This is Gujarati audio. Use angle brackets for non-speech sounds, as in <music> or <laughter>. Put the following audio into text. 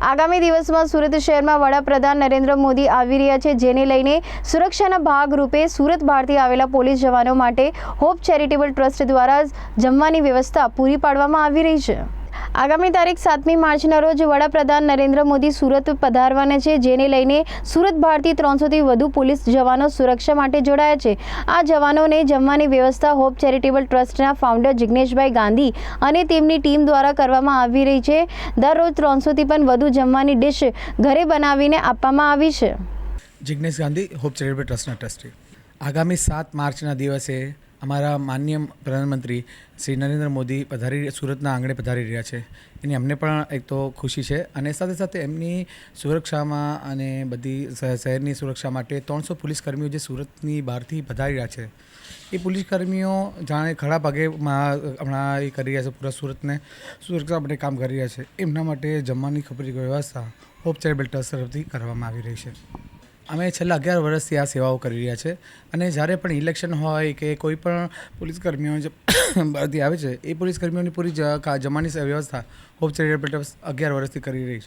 આગામી દિવસમાં સુરત શહેરમાં વડાપ્રધાન નરેન્દ્ર મોદી આવી રહ્યા છે, જેને લઈને સુરક્ષાના ભાગરૂપે સુરત બહારથી આવેલા પોલીસ જવાનો માટે હોપ ચેરિટેબલ ટ્રસ્ટ દ્વારા જમવાની વ્યવસ્થા પૂરી પાડવામાં આવી રહી છે. આગામી તારીખ સાતમી માર્ચના રોજ વડાપ્રધાન નરેન્દ્ર મોદી સુરત પધારવાના છે, જેને લઈને સુરત બહારથી ત્રણસોથી વધુ પોલીસ જવાનો સુરક્ષા માટે જોડાયા છે. આ જવાનોને જમવાની વ્યવસ્થા હોપ ચેરિટેબલ ટ્રસ્ટના ફાઉન્ડર જિગ્નેશભાઈ ગાંધી અને તેમની ટીમ દ્વારા કરવામાં આવી રહી છે. દરરોજ ત્રણસોથી પણ વધુ જમવાની ડિશ ઘરે બનાવીને આપવામાં આવી છે. જિગ્નેશ ગાંધી, હોપ ચેરિટેબલ ટ્રસ્ટના ટ્રસ્ટી. આગામી સાત માર્ચના દિવસે અમારા માન્ય પ્રધાનમંત્રી શ્રી નરેન્દ્ર મોદી પધારી સુરતના આંગણે પધારી રહ્યા છે. એની અમને પણ એક તો ખુશી છે અને સાથે સાથે એમની સુરક્ષામાં અને બધી શહેરની સુરક્ષા માટે ત્રણસો પોલીસ કર્મીઓ જે સુરતની બહારથી પધારી રહ્યા છે. એ પોલીસ કર્મીઓ જાણે ખડા ભાગે હમણાં એ કરી રહ્યા છે પૂરા સુરતને. સુરક્ષા માટે કામ કરી રહ્યા છે. એમના માટે જમવાની ખપરી વ્યવસ્થા હોપ ચેરિટેબલ ટ્રસ્ટ તરફથી કરવામાં આવી રહી છે. અમે છેલ્લા અગિયાર વર્ષથી આ સેવાઓ કરી રહ્યા છે અને જ્યારે પણ ઇલેક્શન હોય કે કોઈ પણ પોલીસ કર્મીઓ <coughs> બહારથી આવે છે, એ પોલીસ કર્મીઓની પૂરી જમાની વ્યવસ્થા હોપ ચેરિટેબલ ટ્રસ્ટ અગિયાર વર્ષથી કરી રહી છે.